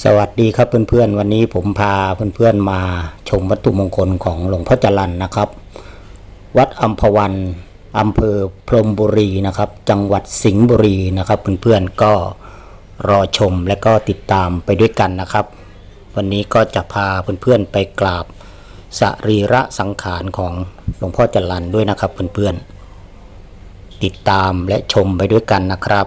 สวัสดีครับเพื่อนๆ วันนี้ผมพาเพื่อนๆมาชมวัตถุมงคลของหลวงพ่อจรันนะครับ วัดอัมพวันอำเภอพรมบุรีนะครับ จังหวัดสิงห์บุรีนะครับ เพื่อนๆก็รอชมและก็ติดตามไปด้วยกันนะครับ วันนี้ก็จะพาเพื่อนๆไปกราบสรีระสังขารของหลวงพ่อจรันด้วยนะครับเพื่อนๆติดตามและชมไปด้วยกันนะครับ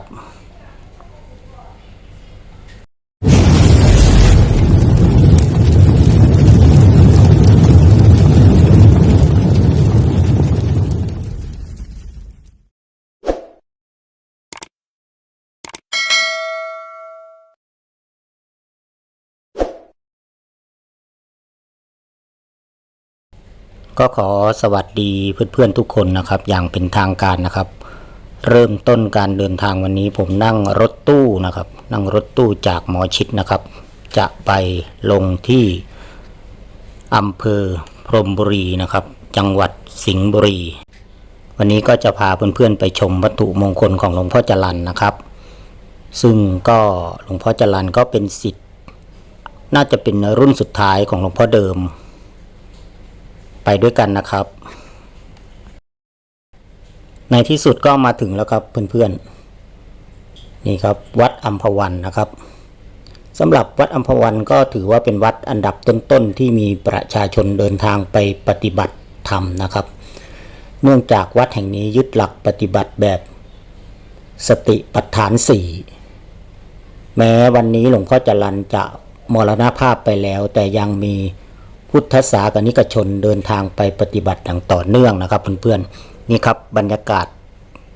ก็ขอสวัสดีเพื่อนๆทุกคนนะครับ อย่างเป็นทางการนะครับ เริ่มต้นการเดินทางวันนี้ผมนั่งรถตู้นะครับ นั่งรถตู้จากหมอชิดนะครับ จะไปลงที่อำเภอพรมบุรีนะครับ จังหวัดสิงห์บุรี วันนี้ก็จะพาเพื่อนๆไปชมวัตถุมงคลของหลวงพ่อจรันนะครับ ซึ่งก็หลวงพ่อจรันก็เป็นสิทธิ์ น่าจะเป็นรุ่นสุดท้ายของหลวงพ่อเดิม ไปด้วยกันนะครับ ในที่สุดก็มาถึงแล้วครับเพื่อนๆนี่ครับวัดอัมพวันนะครับสำหรับวัดอัมพวันก็ถือว่าเป็นวัดอันดับต้นๆที่มีประชาชนเดินทางไปปฏิบัติธรรมนะครับ เนื่องจากวัดแห่งนี้ยึดหลักปฏิบัติแบบสติปัฏฐานสี่แม้วันนี้หลวงพ่อจรันจะมรณภาพไปแล้ว แต่ยังมี พุทธศาสนิกชนเดินทางไปปฏิบัติอย่างต่อเนื่องนะครับเพื่อนๆนี่ครับบรรยากาศ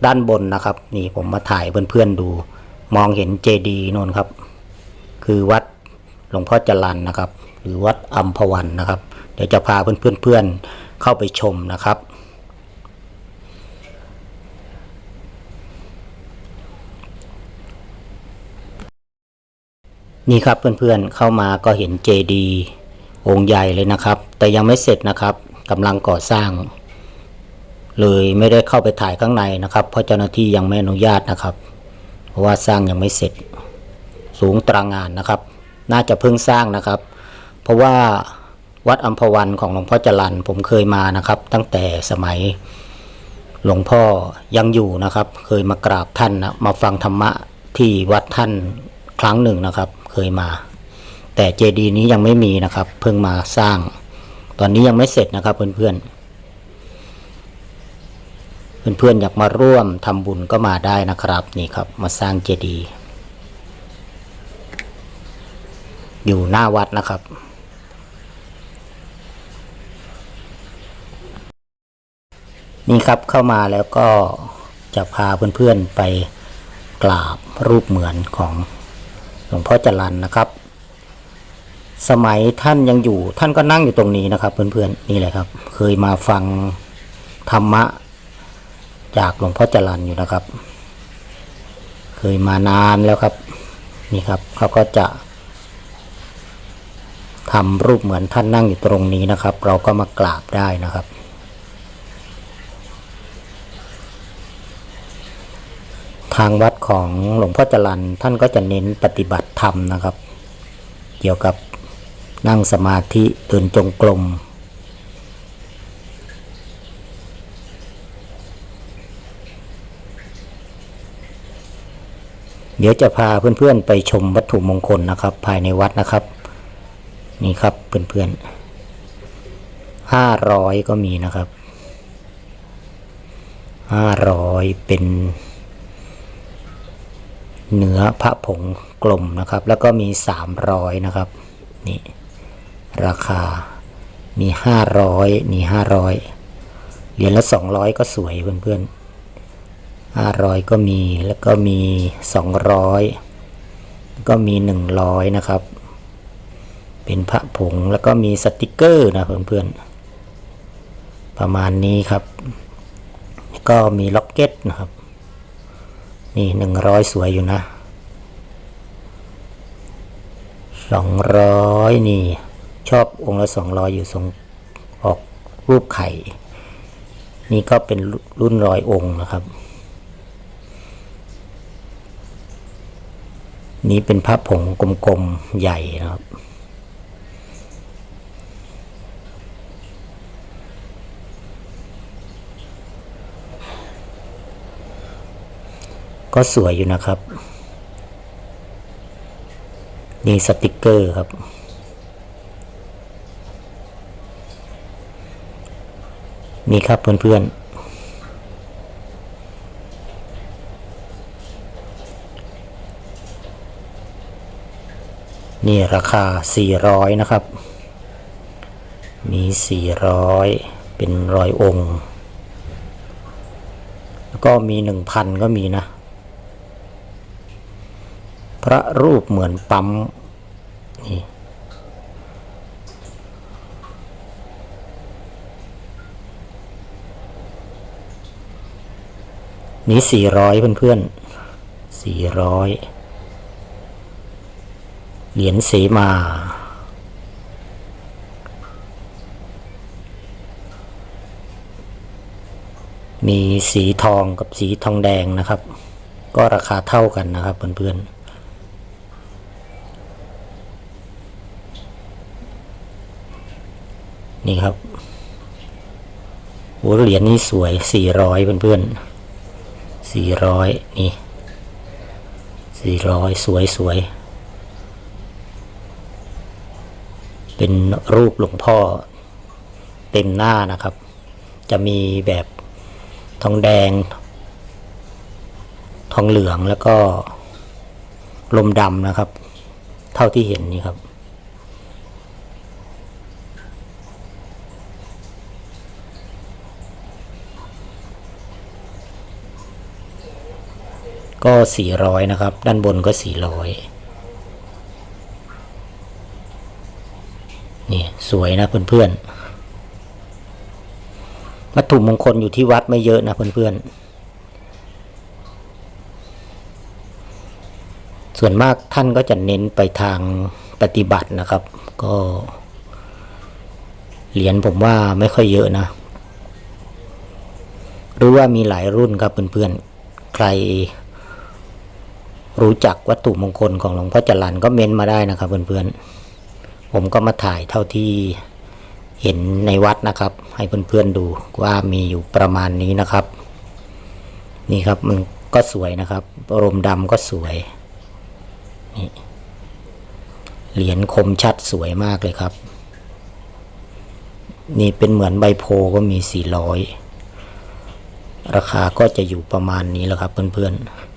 ด้านบนนะครับ นี่ผมมาถ่ายเพื่อนๆดู มองเห็นเจดีย์โนนครับ คือวัดหลวงพ่อจรันนะครับ หรือวัดอัมพวันนะครับ เดี๋ยวจะพาเพื่อนๆเข้าไปชมนะครับนี่ครับเพื่อนๆเข้ามาก็เห็นเจดีย์ องค์ใหญ่เลยนะครับ แต่ยังไม่เสร็จนะครับกำลังก่อสร้าง เลยไม่ได้เข้าไปถ่ายข้างในนะครับ เพราะเจ้าหน้าที่ยังไม่อนุญาตนะครับ เพราะว่าสร้างยังไม่เสร็จ สูงตรางานนะครับ น่าจะเพิ่งสร้างนะครับ เพราะว่าวัดอัมพวันของหลวงพ่อจรันผมเคยมานะครับ ตั้งแต่สมัยหลวงพ่อยังอยู่นะครับ เคยมากราบท่านนะมาฟังธรรมะที่วัดท่านครั้งหนึ่งนะครับ เคยมา แต่เจดีย์นี้ยังไม่มีนะครับ เพิ่งมาสร้าง ตอนนี้ยังไม่เสร็จนะครับ เพื่อนๆเพื่อนๆอยากมาร่วมทำบุญก็มาได้นะครับ นี่ครับ มาสร้างเจดีย์อยู่หน้าวัดนะครับนี่ครับเข้ามาแล้วก็จะพาเพื่อนๆไปกราบรูปเหมือนของหลวงพ่อจรันนะครับ สมัยท่านยังอยู่ ท่านก็นั่งอยู่ตรงนี้นะครับ เพื่อนๆนี่แหละครับ เคยมาฟังธรรมะ จากหลวงพ่อจรันอยู่นะครับ เคยมานานแล้วครับ นี่ครับเขาก็จะทำรูปเหมือนท่านนั่งอยู่ตรงนี้นะครับ เราก็มากราบได้นะครับทางวัดของหลวงพ่อจรันท่านก็จะเน้นปฏิบัติธรรมนะครับ เกี่ยวกับ นั่งสมาธิเดินจงกรมเดี๋ยวจะพาเพื่อนๆไปชมวัตถุมงคลนะครับ ภายในวัดนะครับ นี่ครับเพื่อนๆห้าร้อยก็มีนะครับห้าร้อยเป็นเนื้อพระผงกลมนะครับ แล้วก็มี300นะครับ นี่ ราคา มี500นี่500เหรียญละ200ก็สวยเพื่อนๆ500ก็มีแล้วก็มี200ก็มี100นะครับ เป็นพระผงแล้วก็มีสติกเกอร์นะเพื่อนๆ ประมาณนี้ครับ ก็มีล็อกเก็ตนะครับ นี่หนึ่งร้อยสวยอยู่นะสองร้อยนี่ ชอบองค์ละสองร้อยอยู่ทรงออกรูปไข่ นี่ก็เป็นรุ่นร้อยองค์นะครับ นี้เป็นพระผงกลมๆใหญ่นะครับก็สวยอยู่นะครับ นี่สติกเกอร์ครับ นี่ครับเพื่อนๆ นี่ราคา 400 นะครับ มี 400 เป็นรอยองค์ แล้วก็มี 1,000 ก็มีนะ พระรูปเหมือนปั๊มนี่ นี่สี่ร้อยเพื่อนๆสี่ร้อยเหรียญเสมา มีสีทองกับสีทองแดงนะครับ ก็ราคาเท่ากันนะครับเพื่อนๆนี่ครับโอ้เหรียญนี้สวยสี่ร้อยเพื่อนๆ สี่ร้อยนี่สี่ร้อยสวยสวย เป็นรูปหลวงพ่อเต็มหน้านะครับ จะมีแบบทองแดง ทองเหลืองแล้วก็ลมดำนะครับ เท่าที่เห็นนี่ครับ ก็สี่ร้อยนะครับ ด้านบนก็สี่ร้อยนี่สวยนะเพื่อนๆวัตถุมงคลอยู่ที่วัดไม่เยอะนะเพื่อนๆ ส่วนมากท่านก็จะเน้นไปทางปฏิบัตินะครับ ก็เหรียญผมว่าไม่ค่อยเยอะนะหรือว่ามีหลายรุ่นครับเพื่อนๆ ใคร รู้จักวัตถุมงคลของหลวงพ่อจรันก็เม้นมาได้นะครับเพื่อนๆ ผมก็มาถ่ายเท่าที่เห็นในวัดนะครับ ให้เพื่อนๆดูว่ามีอยู่ประมาณนี้นะครับ นี่ครับมันก็สวยนะครับรมดำก็สวยนี่เหรียญคมชัดสวยมากเลยครับ นี่เป็นเหมือนใบโพก็มีสี่ร้อยราคาก็จะอยู่ประมาณนี้แหละครับเพื่อนๆ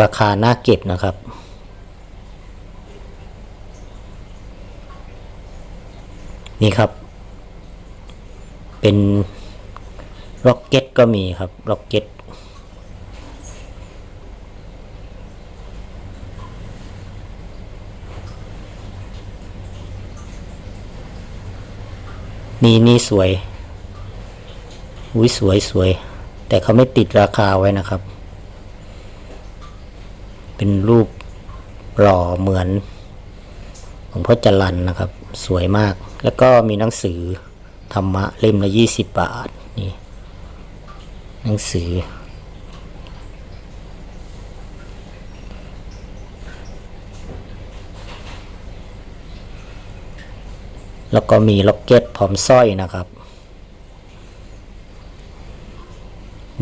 ราคาน่าเก็บนะครับ นี่ครับ เป็นล็อกเก็ตก็มีครับล็อกเก็ตนี่นี่สวย อุ้ยสวยสวย แต่เขาไม่ติดราคาไว้นะครับ เป็นรูปหล่อเหมือนหลวงพ่อจรันนะครับ สวยมาก แล้วก็มีหนังสือธรรมะเล่มละยี่สิบบาทนี่หนังสือ แล้วก็มีล็อกเก็ตพร้อมสร้อยนะครับ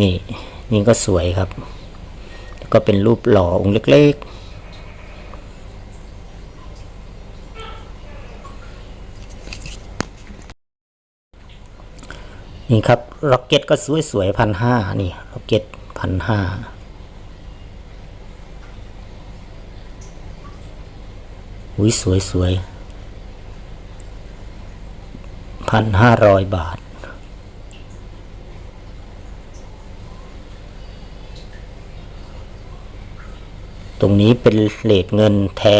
นี่นี่ก็สวยครับ ก็เป็นรูปหล่อองค์เล็กๆ นี่ครับล็อกเก็ตก็สวยๆพันห้านี่ล็อกเก็ตพันห้าอุ้ยสวยๆพันห้าร้อยบาท ตรงนี้เป็นเลทเงินแท้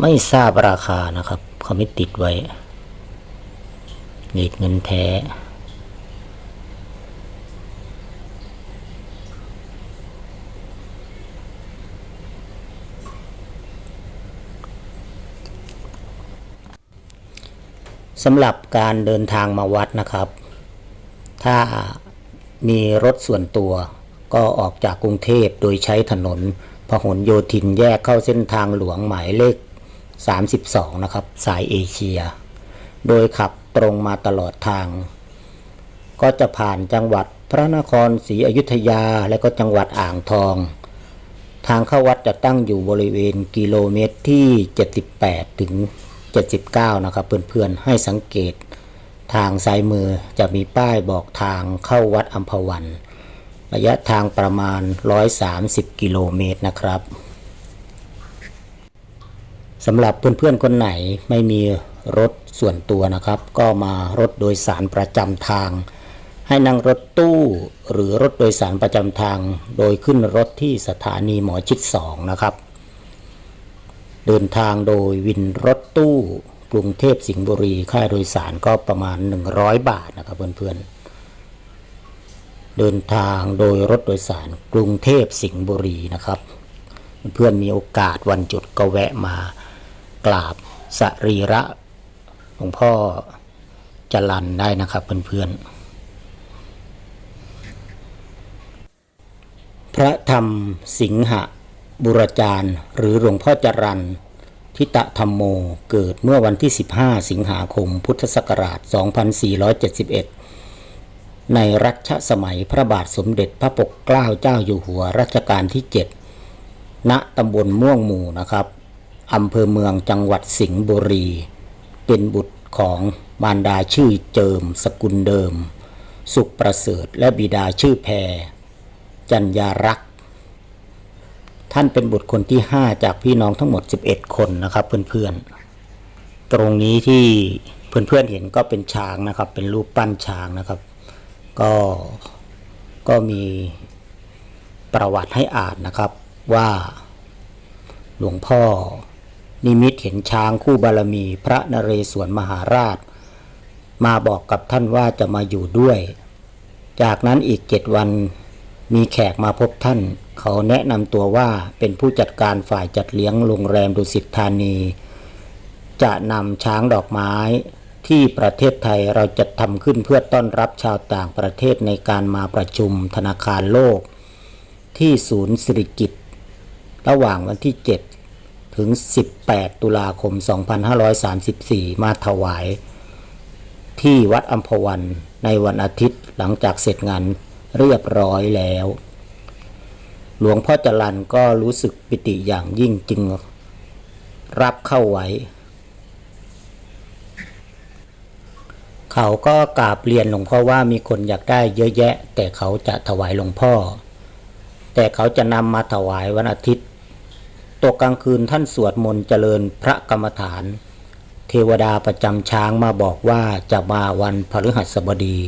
ไม่ทราบราคานะครับเขาไม่ติดไว้เลทเงินแท้สำหรับการเดินทางมาวัดนะครับ ถ้ามีรถส่วนตัว ก็ออกจากกรุงเทพโดยใช้ถนนพหลโยธินแยกเข้าเส้นทางหลวงหมายเลข 32 นะครับ สายเอเชีย โดยขับตรงมาตลอดทาง ก็จะผ่านจังหวัดพระนครศรีอยุธยาและก็จังหวัดอ่างทอง ทางเข้าวัดจะตั้งอยู่บริเวณกิโลเมตรที่ 78 ถึง 79 นะครับ เพื่อนๆให้สังเกต ทางซ้ายมือจะมีป้ายบอกทางเข้าวัดอัมพวัน ระยะทางประมาณ 130 กิโลเมตรนะครับสำหรับเพื่อนๆคนไหนไม่มีรถส่วนตัวนะครับ ก็มารถโดยสารประจำทาง ให้นั่งรถตู้หรือรถโดยสารประจำทาง โดยขึ้นรถที่สถานีหมอชิด2นะครับ เดินทางโดยวินรถตู้กรุงเทพสิงห์บุรีค่าโดยสารก็ประมาณ 100 บาทนะครับเพื่อนๆ เดินทางโดยรถโดยสารกรุงเทพสิงห์บุรีนะครับ เพื่อนมีโอกาสวันหยุดก็แวะมากราบสรีระหลวงพ่อจรันได้นะครับเพื่อนๆพระธรรมสิงหบุรจารย์ หรือหลวงพ่อจรันทิตะธรรมโมเกิดเมื่อวันที่ 15 สิงหาคมพุทธศักราช 2471 ในรัชสมัยพระบาทสมเด็จพระปกเกล้าเจ้าอยู่หัวรัชกาลที่ 7 ณตำบลม่วงหมู่นะครับอำเภอเมืองจังหวัดสิงห์บุรี เป็นบุตรของมารดาชื่อเจิม สกุลเดิม สุขประเสริฐและบิดาชื่อแพร จัญญารักษ์ท่านเป็นบุตรคนที่ 5 จากพี่น้องทั้งหมด 11 คนนะครับเพื่อนๆ ตรงนี้ที่เพื่อนๆเห็นก็เป็นช้างนะครับ เป็นรูปปั้นช้างนะครับ ก็ก็มีประวัติให้อ่านนะครับว่า หลวงพ่อ นิมิตเห็นช้างคู่บารมี พระนเรศวรมหาราช มาบอกกับท่านว่าจะมาอยู่ด้วย จากนั้นอีกเจ็ดวันมีแขกมาพบท่าน เขาแนะนำตัวว่าเป็นผู้จัดการฝ่ายจัดเลี้ยงโรงแรมดุสิตธานี จะนำช้างดอกไม้ ที่ประเทศไทยเราจะทำขึ้นเพื่อต้อนรับชาวต่างประเทศในการมาประชุมธนาคารโลก ที่ศูนย์สิริกิตระหว่างวันที่ 7 ถึง 18 ตุลาคม 2534 มาถวาย ที่วัดอัมพวันในวันอาทิตย์หลังจากเสร็จงานเรียบร้อยแล้ว หลวงพ่อจรันก็รู้สึกปิติอย่างยิ่งจึงรับเข้าไว้ เขาก็กราบเรียนหลวงพ่อว่ามีคนอยากได้เยอะแยะ แต่เขาจะถวายหลวงพ่อ แต่เขาจะนำมาถวายวันอาทิตย์ตกกลางคืนท่านสวดมนต์เจริญพระกรรมฐาน เทวดาประจำช้างมาบอกว่าจะมาวันพฤหัสบดี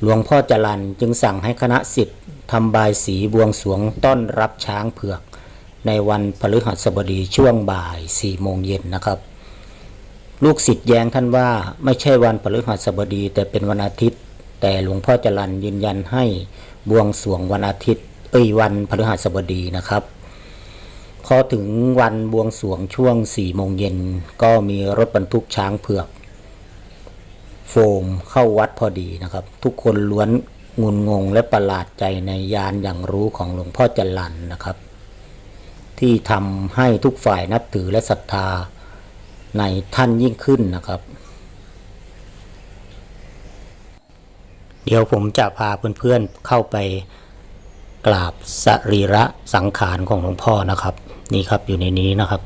หลวงพ่อจรันจึงสั่งให้คณะสิทธิ์ทำบายสีบวงสวงต้อนรับช้างเผือก ในวันพฤหัสบดีช่วงบ่ายสี่โมงเย็นนะครับ ลูกศิษย์แย้งท่านว่าไม่ใช่วันพฤหัสบดี แต่เป็นวันอาทิตย์ แต่หลวงพ่อจรันยืนยันให้บวงสรวงวันอาทิตย์ เอ้ยวันพฤหัสบดีนะครับ พอถึงวันบวงสรวงช่วงสี่โมงเย็นก็มีรถบรรทุกช้างเผือก โฟมเข้าวัดพอดีนะครับ ทุกคนล้วนงุนงงและประหลาดใจในยานอย่างรู้ของหลวงพ่อจรันนะครับ ที่ทำให้ทุกฝ่ายนับถือและศรัทธา ในท่านยิ่งขึ้นนะครับ เดี๋ยวผมจะพาเพื่อนๆเข้าไปกราบสรีระสังขารของหลวงพ่อนะครับ นี่ครับอยู่ในนี้นะครับ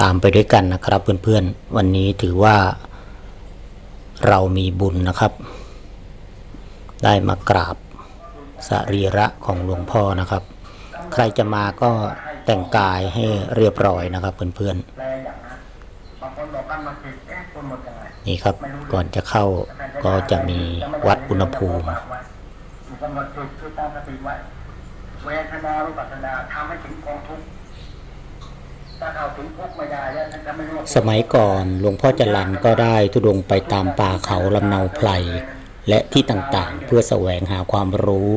ตามไปด้วยกันนะครับเพื่อนๆ วันนี้ถือว่าเรามีบุญนะครับ ได้มากราบสรีระของหลวงพ่อนะครับ ใครจะมาก็ แต่งกายให้เรียบร้อยนะครับเพื่อนๆนี่ครับก่อนจะเข้าก็จะมีวัดอุณหภูมิสติไว้เวทนารูปัสนาทำให้ถึงกองทุกข์สมัยก่อนหลวงพ่อจรันก็ได้ทุดงไปตามป่าเขาลำเนาไพรและที่ต่างๆ เพื่อแสวงหาความรู้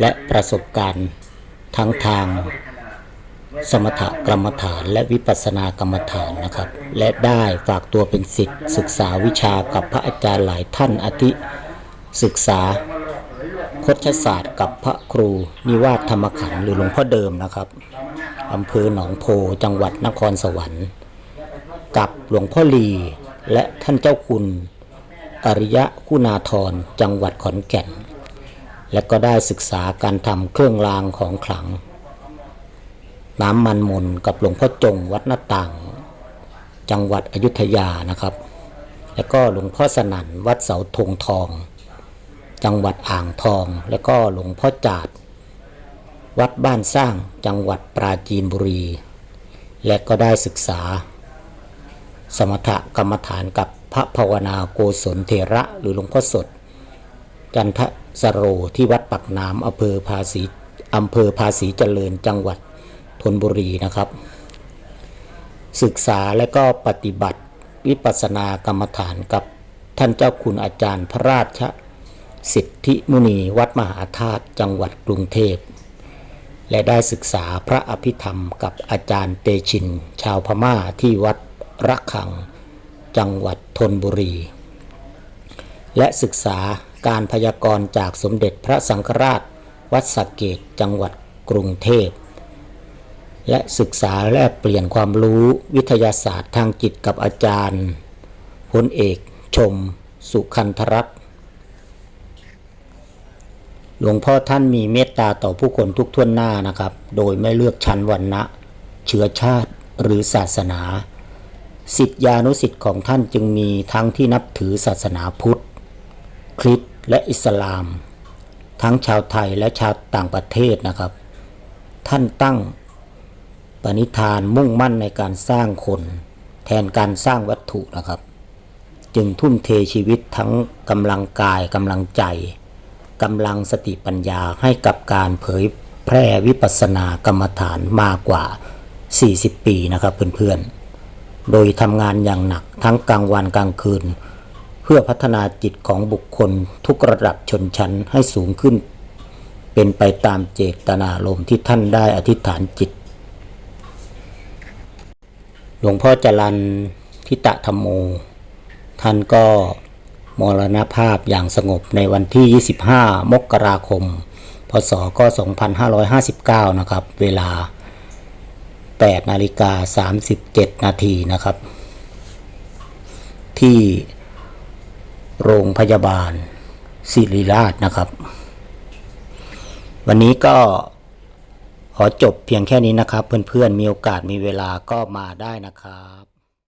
และประสบการณ์ ทั้งทาง สมถกรรมฐานและวิปัสสนากรรมฐานนะครับ และได้ฝากตัวเป็นศิษย์ศึกษาวิชากับพระอาจารย์หลายท่านอาทิศึกษาคชศาสตร์กับพระครูนิวาสธรรมขันธ์หรือหลวงพ่อเดิมนะครับอำเภอหนองโพจังหวัดนครสวรรค์ กับหลวงพ่อลีและท่านเจ้าคุณ อริยะคุณาธรจังหวัดขอนแก่น และก็ได้ศึกษาการทำเครื่องรางของขลัง น้ำมันมนกับหลวงพ่อจงวัดหน้าต่าง จังหวัดอยุธยานะครับ แล้วก็หลวงพ่อสนั่นวัดเสาธงทอง จังหวัดอ่างทอง แล้วก็หลวงพ่อจาดวัดบ้านสร้างจังหวัดปราจีนบุรี และก็ได้ศึกษา สมถกรรมฐานกับพระภาวนาโกศลเถระหรือหลวงพ่อสด จันทสโรที่วัดปักน้ำอำเภอภาษีอำเภอภาษีเจริญจังหวัด ธนบุรีนะครับ ศึกษาและก็ปฏิบัติวิปัสสนากรรมฐานกับท่านเจ้าคุณอาจารย์พระราชสิทธิมุนีวัดมหาธาตุจังหวัดกรุงเทพ และได้ศึกษาพระอภิธรรมกับอาจารย์เตชิน ชาวพม่าที่วัดระฆัง จังหวัดธนบุรี และศึกษาการพยากรณ์จากสมเด็จพระสังฆราช วัดสะเกตจังหวัดกรุงเทพ และศึกษาแลกเปลี่ยนความรู้วิทยาศาสตร์ทางจิตกับอาจารย์พลเอก ชม สุคันธรัตน์หลวงพ่อท่านมีเมตตาต่อผู้คนทุกท่วนหน้านะครับ โดยไม่เลือกชั้นวรรณะ เชื้อชาติหรือศาสนาสิทธิานุสิทธิ์ของท่านจึงมีทั้งที่นับถือศาสนาพุทธ คริสต์และอิสลาม ทั้งชาวไทยและชาวต่างประเทศนะครับ ท่านตั้ง ปณิธานมุ่งมั่นในการสร้างคน แทนการสร้างวัตถุนะครับ จึงทุ่มเทชีวิตทั้งกำลังกายกำลังใจกำลังสติปัญญาให้กับการเผยแพร่วิปัสสนากรรมฐานมากกว่า 40 ปีนะครับเพื่อนๆ โดยทำงานอย่างหนักทั้งกลางวันกลางคืน เพื่อพัฒนาจิตของบุคคลทุกระดับชนชั้นให้สูงขึ้น เป็นไปตามเจตนารมณ์ที่ท่านได้อธิษฐานจิต หลวงพ่อจรันทิตะธรรมโม ท่านก็มรณภาพอย่างสงบในวันที่ 25 มกราคม พศก็ 2559 นะครับ เวลา 8 นาฬิกา 37 นาทีนะครับ ที่โรงพยาบาลศิริราชนะครับ วันนี้ก็ ขอจบเพียงแค่นี้นะครับ เพื่อนๆมีโอกาสมีเวลาก็มาได้นะครับ